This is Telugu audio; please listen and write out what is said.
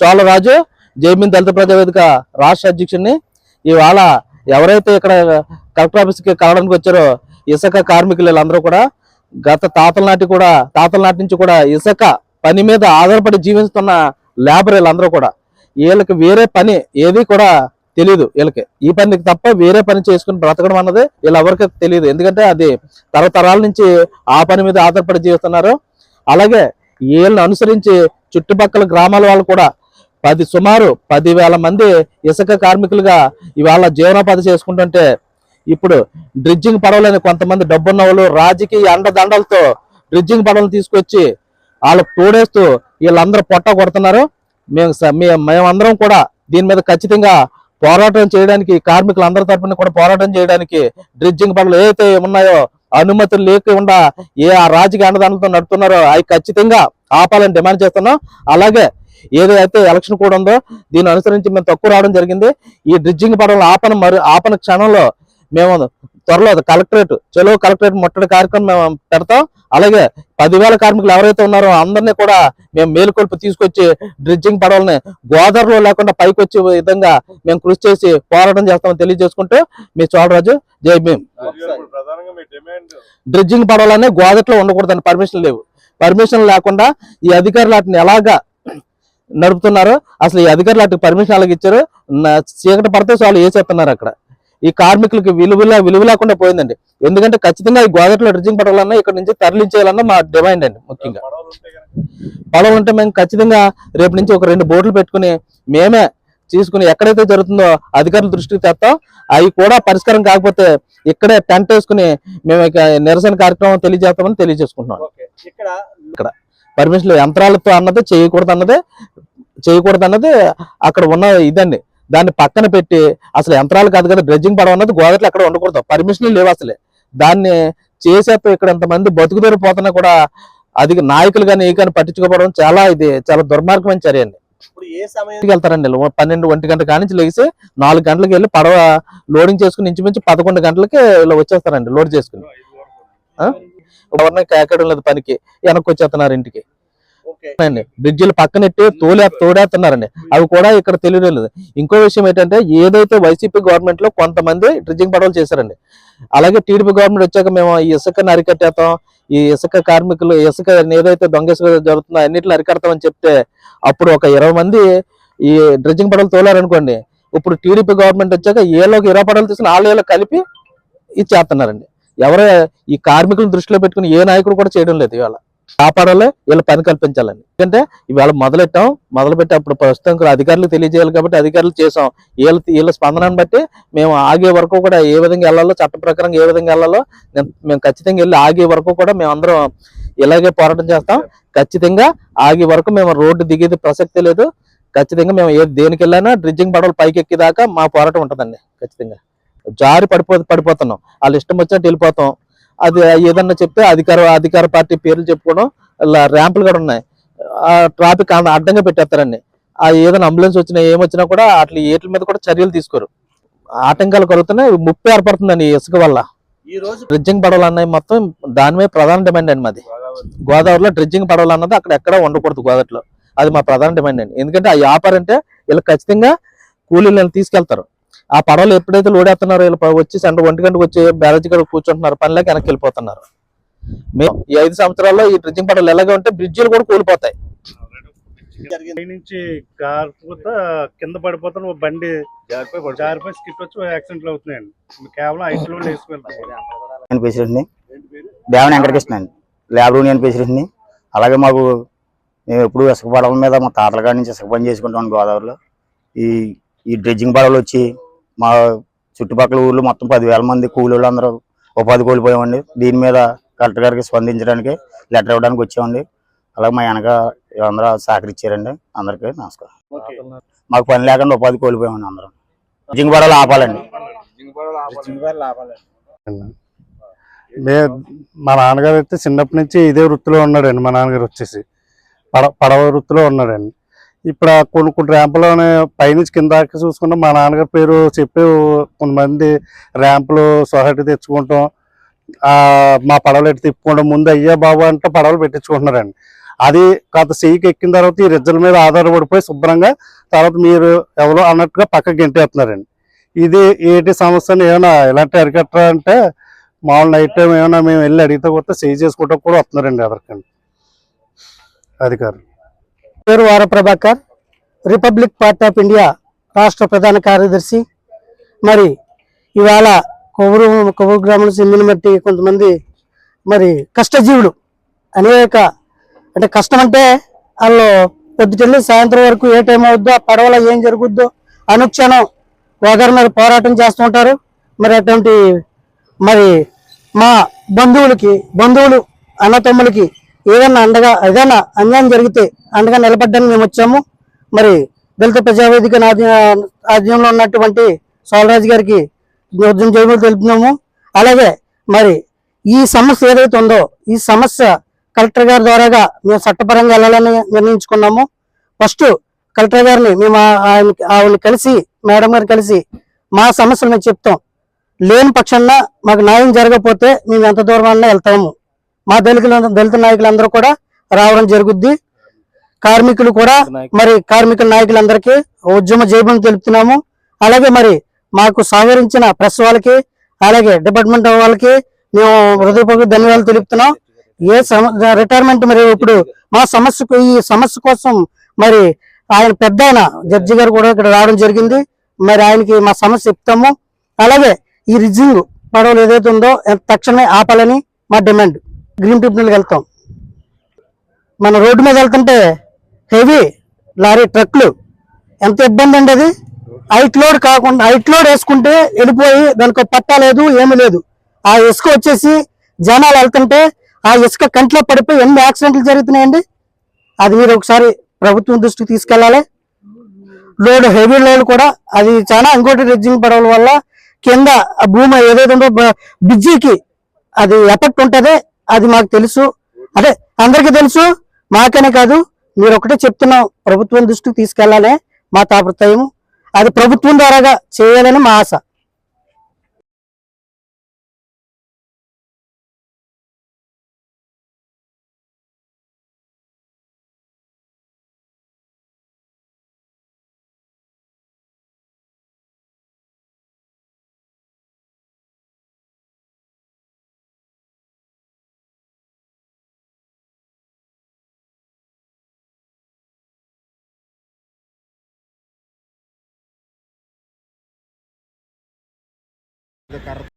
చోళరాజు జైమిన్ దళిత ప్రజావేదిక రాష్ట్ర అధ్యక్షుడిని. ఇవాళ ఎవరైతే ఇక్కడ కలెక్టర్ ఆఫీస్కి కలవడానికి వచ్చారో ఇసుక కార్మికులు వీళ్ళందరూ కూడా గత తాతల నాటి కూడా తాతల నాటి నుంచి కూడా ఇసుక పని మీద ఆధారపడి జీవిస్తున్న లేబర్ వీళ్ళందరూ కూడా వీళ్ళకి వేరే పని ఏది కూడా తెలియదు వీళ్ళకి. ఈ పనికి తప్ప వేరే పని చేసుకుని బ్రతకడం అన్నది వీళ్ళెవరికి తెలియదు ఎందుకంటే అది తరతరాల నుంచి ఆ పని మీద ఆధారపడి జీవిస్తున్నారు. అలాగే వీళ్ళని అనుసరించి చుట్టుపక్కల గ్రామాల వాళ్ళు కూడా పది సుమారు పదివేల మంది ఇసుక కార్మికులుగా ఇవాళ జీవనోపాధి చేసుకుంటుంటే ఇప్పుడు డ్రిడ్జింగ్ పడవలని కొంతమంది డబ్బున్న వాళ్ళు రాజకీయ అండదండలతో డ్రిడ్జింగ్ పడవలు తీసుకొచ్చి వాళ్ళకు తోడేస్తూ వీళ్ళందరూ పొట్ట కొడుతున్నారు. మేము స- మేమందరం కూడా దీని మీద ఖచ్చితంగా పోరాటం చేయడానికి కార్మికులందరి తరపున కూడా పోరాటం చేయడానికి డ్రిడ్జింగ్ పనులు ఏవైతే ఉన్నాయో అనుమతులు లేకుండా ఏ ఆ రాజకీయ అండదండలతో నడుపుతున్నారో అవి ఖచ్చితంగా ఆపాలని డిమాండ్ చేస్తున్నాం. అలాగే ఏదైతే ఎలక్షన్ కూడా ఉందో దీన్ని అనుసరించి మేము తక్కువ రావడం జరిగింది. ఈ డ్రిడ్జింగ్ పడవలు ఆపన మరి ఆపన క్షణంలో మేము త్వరలో కలెక్టరేట్ చెలో కలెక్టరేట్ ముట్టడి కార్యక్రమం మేము పెడతాం. అలాగే పదివేల కార్మికులు ఎవరైతే ఉన్నారో అందరినీ కూడా మేము మేలుకొల్పు తీసుకొచ్చి డ్రిడ్జింగ్ పడవలని గోదావరిలో లేకుండా పైకి వచ్చే విధంగా మేము కృషి చేసి పోరాటం చేస్తామని తెలియజేసుకుంటూ మీ చోడరాజు జై భీమ్. డ్రిడ్జింగ్ పడవలనే గోదట్లో ఉండకూడదని పర్మిషన్ లేవు. పర్మిషన్ లేకుండా ఈ అధికారులు వాటిని ఎలాగా నడుపుతున్నారు. అసలు ఈ అధికారులు వాటికి పర్మిషన్ అలాగ ఇచ్చారు. చీకటి పడితే చాలు వేసేస్తున్నారు అక్కడ? ఈ కార్మికులకి విలువ విలువ లేకుండా పోయిందండి. ఎందుకంటే ఖచ్చితంగా ఈ గోదట్లో డ్రిడ్జింగ్ పడవలన్నా ఇక్కడ నుంచి తరలించేయాలన్నా మా డిమాండ్ అండి ముఖ్యంగా. పడవలు ఉంటే మేము ఖచ్చితంగా రేపు నుంచి ఒక రెండు బోట్లు పెట్టుకుని మేమే తీసుకుని ఎక్కడైతే జరుగుతుందో అధికారుల దృష్టికి తెస్తాం. అవి కూడా పరిష్కారం కాకపోతే ఇక్కడే టెంట్ వేసుకుని మేము నిరసన కార్యక్రమం తెలియజేస్తామని తెలియజేసుకుంటున్నాం. ఇక్కడ పర్మిషన్ యంత్రాలతో అన్నది చేయకూడదు అన్నది చేయకూడదు అన్నది అక్కడ ఉన్న ఇదండి. దాన్ని పక్కన పెట్టి అసలు యంత్రాలు కాదు కదా డ్రెడ్జింగ్ పడవ అన్నది గోదట్లో ఎక్కడ ఉండకూడదు. పర్మిషన్ లేవు అసలే. దాన్ని చేసేప్పుడు ఇక్కడ ఎంతమంది బతుకుదేరి పోతున్నా కూడా అది నాయకులు కానీ ఏ కానీ పట్టించుకోవడం చాలా ఇది చాలా దుర్మార్గమైన చర్య అండి. ఇప్పుడు ఏ సమయం ఇంటికి వెళ్తారండి. పన్నెండు ఒంటి గంట కానించి లేచి నాలుగు గంటలకు వెళ్ళి పడవ లోడింగ్ చేసుకుని ఇంచుమించు పదకొండు గంటలకి ఇలా వచ్చేస్తారండి లోడ్ చేసుకుని? ఎవరిని కేకడం లేదు పనికి. వెనక్కి వచ్చేస్తున్నారు ఇంటికి. అండి బ్రిడ్జిలు పక్కనెట్టి తోలే తోడేస్తున్నారండి. అవి కూడా ఇక్కడ తెలియలేదు ఇంకో విషయం ఏంటంటే ఏదైతే వైసీపీ గవర్నమెంట్లో కొంతమంది డ్రిడ్జింగ్ పడవలు చేశారండి. అలాగే టీడీపీ గవర్నమెంట్ వచ్చాక మేము ఈ ఇసుకని అరికట్టేస్తాం. ఈ ఇసుక కార్మికులు ఇసుక ఏదైతే దొంగ ఇసుక జరుగుతుందో అన్నిటిని అరికడతామని చెప్తే అప్పుడు ఒక ఇరవై మంది ఈ డ్రిడ్జింగ్ పడవలు తోలారనుకోండి. ఇప్పుడు టీడీపీ గవర్నమెంట్ వచ్చాక ఏలోకి ఇరవై పడవలు తీసుకుని ఏళ్ళకి కలిపి ఇచ్చేస్తున్నారండి. ఎవరో ఈ కార్మికులను దృష్టిలో పెట్టుకుని ఏ నాయకుడు కూడా చేయడం లేదు ఇవాళ. కాపాడాలి వీళ్ళ పని కల్పించాలని. ఎందుకంటే ఇవాళ మొదలెట్టాం మొదలుపెట్టి అప్పుడు ప్రస్తుతం కూడా అధికారులకు తెలియజేయాలి కాబట్టి అధికారులు చేసాం వీళ్ళ వీళ్ళ స్పందనను బట్టి మేము ఆగే వరకు కూడా ఏ విధంగా వెళ్ళాలో చట్ట ప్రకారం ఏ విధంగా వెళ్ళాలో మేము ఖచ్చితంగా వెళ్ళి ఆగే వరకు కూడా మేము అందరం ఇలాగే పోరాటం చేస్తాం. ఖచ్చితంగా ఆగే వరకు మేము రోడ్డు దిగేది ప్రసక్తి లేదు. ఖచ్చితంగా మేము ఏ దేనికి వెళ్ళినా డ్రిడ్జింగ్ పడవలు పైకి ఎక్కేదాకా మా పోరాటం ఉంటుందండి. ఖచ్చితంగా. జారి పడిపో పడిపోతున్నాం. వాళ్ళ ఇష్టం వచ్చినట్టు వెళ్ళిపోతాం. అది ఏదన్నా చెప్తే అధికార అధికార పార్టీ పేర్లు చెప్పుకోవడం ఇలా ర్యాంపులు కూడా ఉన్నాయి. ఆ ట్రాఫిక్ అడ్డంగా పెట్టేస్తారండి. ఆ ఏదైనా అంబులెన్స్ వచ్చినా ఏమొచ్చినా కూడా అట్లా వీటి మీద కూడా చర్యలు తీసుకోరు. ఆటంకాలు కలుగుతున్నాయి. ముప్పై ఏర్పడుతుందండి ఇసుక వల్ల. ఈ రోజు డ్రిడ్జింగ్ పడవలు అన్నవి మొత్తం దాని మీద ప్రధాన డిమాండ్ అండి మాది. గోదావరిలో. డ్రిడ్జింగ్ పడవలు అన్నది అక్కడ ఎక్కడ ఉండకూడదు గోదావరిలో. అది మా ప్రధాన డిమాండ్ అండి. ఎందుకంటే ఆ వ్యాపారం అంటే వీళ్ళు ఖచ్చితంగా కూలీలను తీసుకెళ్తారు. ఆ పడవలు ఎప్పుడైతే లోడేస్తున్నారో వీళ్ళు వచ్చి సెంటర్ ఒంటి గంటకు వచ్చి బ్యారేజ్ కూడా కూర్చుంటున్నారు. పనిలోకి వెనక్కి వెళ్ళిపోతున్నారు. మేము ఈ ఐదు సంవత్సరాల్లో ఈ డ్రిడ్జింగ్ పడవలు ఎలాగే ఉంటే బ్రిడ్జిలు కూడా కూలిపోతాయి. నుంచి కింద పడిపోతాను ఓ బండి జారిపోయి స్కిట్ వచ్చి యాక్సిడెంట్లు అవుతున్నాయండి. కేవలం ఐదు కిలోమీటర్లు వేసుకెళ్తాం నేను ప్రెసిడెంట్ని ఏంటి పేరు దేవన వెంకటకృష్ణ అండి. ల్యాబ్ యూనియన్ ప్రెసిడెంట్ని అలాగే మాకు మేము ఎప్పుడు ఇసుక పడవల మీద మా తాతల కాడి నుంచి ఇసుక పని చేసుకుంటాం గోదావరిలో. ఈ ఈ డ్రెడ్జింగ్ పడవలు వచ్చి మా చుట్టుపక్కల ఊర్లో మొత్తం పదివేల మంది కూలీలు అందరూ ఉపాధి కోల్పోయామండి. దీని మీద కలెక్టర్ గారికి స్పందించడానికి లెటర్ ఇవ్వడానికి వచ్చామండి. అలాగే మా వెనక అందరూ సహకరించారండి. అందరికీ నమస్కారం. మాకు పని లేకుండా ఉపాధి కోల్పోయామండి అందరం. పడవలు ఆపాలండి. మే మా నాన్నగారు అయితే చిన్నప్పటి నుంచి ఇదే వృత్తిలో ఉన్నాడండి మా నాన్నగారు వచ్చేసి. పడ పడవ వృత్తిలో ఉన్నాడండి. ఇప్పుడు ఆ కొన్ని కొన్ని ర్యాంపులోనే పైనుంచి కింద చూసుకుంటే మా నాన్నగారి పేరు చెప్పి కొంతమంది ర్యాంపులు సొసైటీ తెచ్చుకుంటాం. మా పడవలు ఎట్టి తిప్పుకుంటాం. ముందు అయ్యా బాబు అంటే పడవలు పెట్టించుకుంటున్నారండి. అది కాస్త చెయ్యికి ఎక్కిన తర్వాత ఈ రిజల్ట్ మీద ఆధారపడిపోయి శుభ్రంగా తర్వాత మీరు ఎవరో అన్నట్టుగా పక్కకి గెంటేస్తున్నారండి. ఇది ఏంటి సమస్యను ఏమైనా ఇలాంటి అరికట్టరా అంటే మామూలు నైట్ టైం ఏమైనా మేము వెళ్ళి అడిగితే కొత్త చేయి చేసుకోవటం కూడా వస్తున్నారండి ఎదరికండి అధికారులు. పేరు Vara Prabhakar republic party of India రాష్ట్ర ప్రధాన కార్యదర్శి. మరి ఇవాళ కొవ్వూరు కొవ్వూరు గ్రామం చెందిన బట్టి కొంతమంది మరి కష్టజీవులు అనేక అంటే కష్టం అంటే వాళ్ళు పొద్దుటెళ్ళి సాయంత్రం వరకు ఏ టైం అవుద్దో పడవలో ఏం జరుగుద్దో అనుక్షణం ఒకరి మీద పోరాటం చేస్తూ ఉంటారు. మరి అటువంటి మరి మా బంధువులకి బంధువులు అన్నతమ్ములకి ఏదైనా అండగా ఏదైనా అన్యాయం జరిగితే అండగా నిలబడ్డానికి మేము వచ్చాము. మరి దళిత ప్రజావేదిక నాది- ఆధ్వర్యంలో ఉన్నటువంటి సోలరాజు గారికి ఉద్యమ చేయమని తెలుపుతున్నాము. అలాగే మరి ఈ సమస్య ఏదైతే ఉందో ఈ సమస్య కలెక్టర్ గారి ద్వారాగా మేము చట్టపరంగా వెళ్ళాలని నిర్ణయించుకున్నాము. ఫస్ట్ కలెక్టర్ గారిని మేము ఆయన ఆవిడని కలిసి మేడం గారిని కలిసి మా సమస్యలు మేము చెప్తాం. లేని పక్షాన మాకు న్యాయం జరగకపోతే మేము ఎంత దూరం అన్నా వెళ్తాము. మా దళితులు దళిత నాయకులందరూ కూడా రావడం జరుగుద్ది. కార్మికులు కూడా మరి కార్మికుల నాయకులందరికీ ఉద్యమ జయబం తెలుపుతున్నాము. అలాగే మరి మాకు సహకరించిన ప్రెస్ వాళ్ళకి అలాగే డిపార్ట్మెంట్ వాళ్ళకి మేము హృదయపూర్వక ధన్యవాదాలు తెలుపుతున్నాం. ఏ రిటైర్మెంట్ మరి ఇప్పుడు మా సమస్యకు ఈ సమస్య కోసం మరి ఆయన పెద్ద ఆయన జడ్జి గారు కూడా ఇక్కడ రావడం జరిగింది. మరి ఆయనకి మా సమస్య చెప్తాము. అలాగే ఈ రిజింగ్ పడవలు ఏదైతే ఉందో తక్షణమే ఆపాలని మా డిమాండ్. గ్రీన్ ట్రిబ్యునల్కి వెళ్తాం. మన రోడ్డు మీద వెళ్తుంటే హెవీ లారీ ట్రక్లు. ఎంత ఇబ్బంది అండి అది? హైట్ లోడ్ కాకుండా హైట్ లోడ్ వేసుకుంటే వెళ్ళిపోయి దానికి ఒక పట్టా లేదు ఏమీ లేదు. ఆ ఇసుక వచ్చేసి జనాలు వెళ్తుంటే ఆ ఇసుక కంట్లో పడిపోయి ఎన్ని యాక్సిడెంట్లు జరుగుతున్నాయండి? అది మీరు ఒకసారి ప్రభుత్వం దృష్టికి తీసుకెళ్ళాలి. లోడ్ హెవీ లోడ్ కూడా అది చాలా ఇంకోటి రిజ్జింగ్ పడవల వల్ల కింద ఆ భూమి ఏదైతే ఉందో బిజ్జీకి బ్రిడ్జికి అది ఎఫెక్ట్ ఉంటుంది. అది మాకు తెలుసు. అదే అందరికీ తెలుసు. మాకనే కాదు. మీరు ఒకటే చెప్తున్నాం ప్రభుత్వం దృష్టికి తీసుకెళ్ళాలే మా తాపత్రయం అది ప్రభుత్వం ద్వారాగా చేయాలని మా ఆశ. de carro.